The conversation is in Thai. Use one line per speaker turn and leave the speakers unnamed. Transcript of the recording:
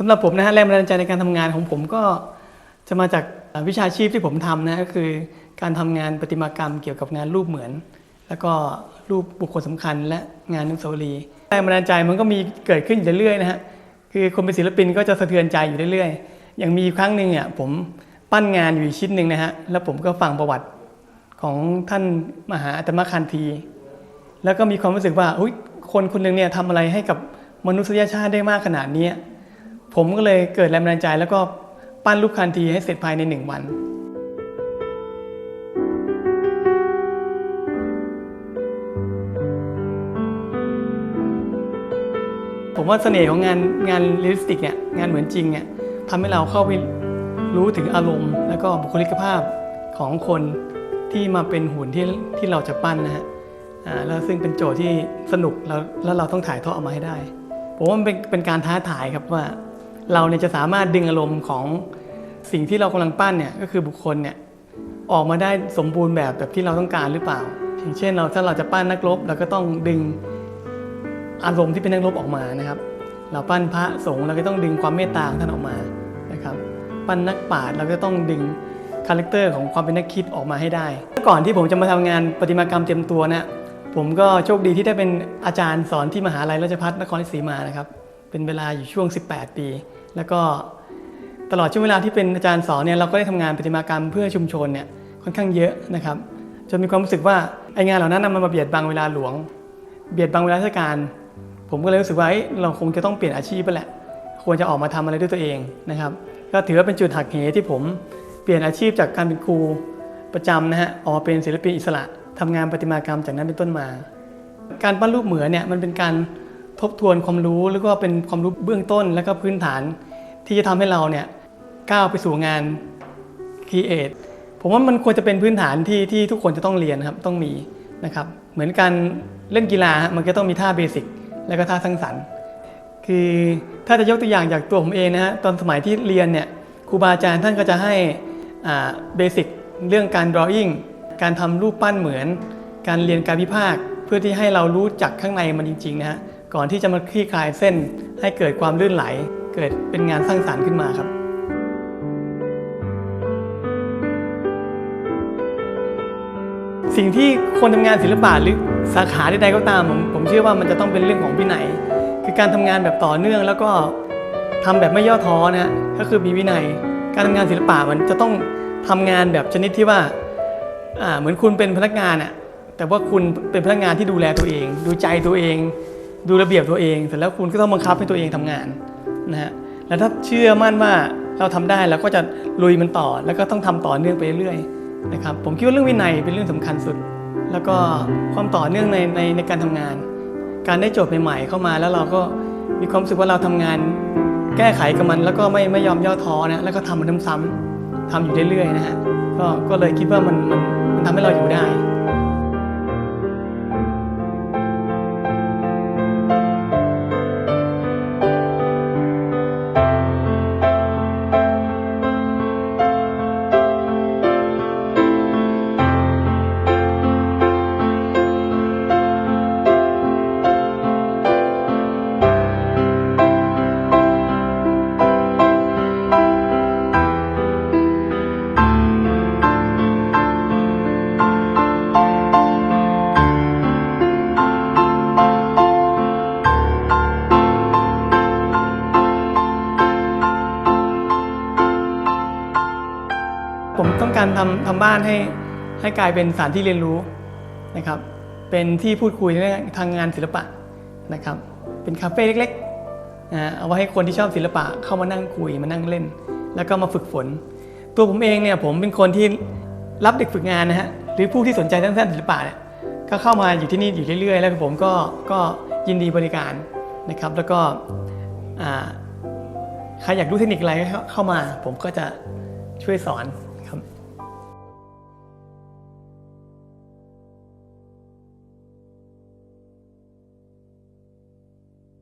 สำหรับผมนะฮะแรงบันดาลใจในการทำงานของผมก็จะมาจากวิชาชีพที่ผมทำนะก็คือการทำงานประติมากรรมเกี่ยวกับงานรูปเหมือน แล้วก็รูปบุคคลสำคัญ และงานนุสาวรีแรงบันดาลใจมันก็มีเกิดขึ้นอยู่เรื่อยๆนะฮะคือคนเป็นศิลปินก็จะสะเทือนใจอยู่เรื่อยๆ อย่างมีครั้งหนึ่งเนี่ยผมปั้นงานอยู่ชิ้นหนึ่งนะฮะแล้วผมก็ฟังประวัติของท่านมหาอัตมคันธีแล้วก็มีความรู้สึกว่าคนคนหนึ่งเนี่ยทำอะไรให้กับมนุษยชาติได้มากขนาดนี้ ผมก็เลยเกิดแรงบันดาลใจแล้วก็ปั้นรูปคันทีให้เสร็จภายในหนึ่งวัน ผมว่าเสน่ห์ของงานงานเรียลลิสติกเนี่ยงานเหมือนจริงเนี่ยทำให้เราเข้าไปรู้ถึงอารมณ์ แล้วก็บุคลิกภาพของคนที่มาเป็นหุ่นที่ที่เราจะปั้นนะฮะแล้วซึ่งเป็นโจทย์ที่สนุกแล้วแล้วเราต้องถ่ายทอดออกมาให้ได้ผมว่ามันเป็นเป็นการท้าทายครับว่า เราเนี่ยจะสามารถดึงอารมณ์ของสิ่งที่เรากำลังปั้นเนี่ยก็คือบุคคลเนี่ยออกมาได้สมบูรณ์แบบแบบที่เราต้องการหรือเปล่า อย่างเช่นเราถ้าเราจะปั้นนักรบเราก็ต้องดึงอารมณ์ที่เป็นนักรบออกมานะครับ เราปั้นพระสงฆ์เราก็ต้องดึงความเมตตาของท่านออกมานะครับปั้นนักปราชญ์เราก็ต้องดึงคาแรคเตอร์ของความเป็นนักคิดออกมาให้ได้ ก่อนที่ผมจะมาทำงานประติมากรรมเตรียมตัวเนี่ยผมก็โชคดีที่ได้เป็นอาจารย์สอนที่มหาลัยราชภัฏนครศรีมานะครับ เป็นเวลาอยู่ช่วง 18 ปี แล้วก็ตลอดช่วงเวลาที่เป็นอาจารย์สอนเนี่ยเราก็ได้ทำงานประติมากรรมเพื่อชุมชนเนี่ยค่อนข้างเยอะนะครับจนมีความรู้สึกว่าไองานเหล่านั้นนะมันมาเบียดบังเวลาหลวง เบียดบังเวลาราชการ ผมก็เลยรู้สึกว่าเอ้ยเราคงจะต้องเปลี่ยนอาชีพไปแหละ ควรจะออกมาทำอะไรด้วยตัวเองนะครับ ก็ถือว่าเป็นจุดหักเหที่ผมเปลี่ยนอาชีพจากการเป็นครูประจำนะฮะออกเป็นศิลปินอิสระทำงานประติมากรรมจากนั้นเป็นต้นมา การปั้นรูปเหมือนเนี่ยมันเป็นการ ทบทวนความรู้แล้วก็เป็นความรู้เบื้องต้น แล้วก็พื้นฐาน ที่จะทำให้เราเนี่ยก้าวไปสู่งานครีเอทผมว่ามันควรจะเป็นพื้นฐานที่ที่ทุกคนจะต้องเรียนครับต้องมีนะครับเหมือนการเล่นกีฬามันก็ต้องมีท่าเบสิกแล้วก็ท่าสร้างสรรค์คือถ้าจะยกตัวอย่างจากตัวผมเองนะฮะตอนสมัยที่เรียนเนี่ยครูบาอาจารย์ท่านก็จะให้เบสิกเรื่องการ drawing การทำรูปปั้นเหมือน การเรียนการวิพากษ์เพื่อที่ให้เรารู้จักข้างในมันจริงๆนะฮะ ก่อนที่จะมาคลี่คลายเส้นให้เกิดความลื่นไหล เกิดเป็นงานสร้างสรรค์ขึ้นมาครับสิ่งที่คนทำงานศิลปะหรือสาขาใดๆก็ตามผมผมเชื่อว่ามันจะต้องเป็นเรื่องของวินัย คือการทำงานแบบต่อเนื่องแล้วก็ทำแบบไม่ย่อท้อนะก็คือมีวินัย การทำงานศิลปะมันจะต้องทำงานแบบชนิดที่ว่าอ่าเหมือนคุณเป็นพนักงานอะแต่ว่าคุณเป็นพนักงานที่ดูแลตัวเอง ดูใจตัวเอง ดูระเบียบตัวเองเสร็จแล้วคุณก็ต้องบังคับให้ตัวเองทำงานนะฮะแล้วถ้าเชื่อมั่นว่าเราทำได้เราก็จะลุยมันต่อ แล้วก็ต้องทำต่อเนื่องไปเรื่อยๆนะครับผมคิดว่าเรื่องวินัยเป็นเรื่องสำคัญสุด แล้วก็ความต่อเนื่องในในในการทำงาน การได้โจทย์ใหม่ๆเข้ามาแล้วเราก็มีความรู้สึกว่าเราทำงานแก้ไขกับมัน แล้วก็ไม่ไม่ยอมย่อท้อนะแล้วก็ทำมันซ้ำๆทำอยู่เรื่อยๆนะฮะก็ก็เลยคิดว่ามันมันมันทำให้เราอยู่ได้ ผมต้องการทำทำบ้านให้ให้กลายเป็นสถานที่เรียนรู้นะครับ เป็นที่พูดคุยทางงานศิลปะนะครับ เป็นคาเฟ่เล็กๆนะเอาไว้ให้คนที่ชอบศิลปะเข้ามานั่งคุยมานั่งเล่น แล้วก็มาฝึกฝน ตัวผมเองเนี่ยผมเป็นคนที่รับเด็กฝึกงานนะฮะหรือผู้ที่สนใจด้านศิลปะเนี่ยก็เข้ามาอยู่ที่นี่อยู่เรื่อย ๆ แล้วผมก็ก็ยินดีบริการนะครับ แล้วก็ใครอยากรู้เทคนิคอะไรเข้ามา ผมก็จะช่วยสอน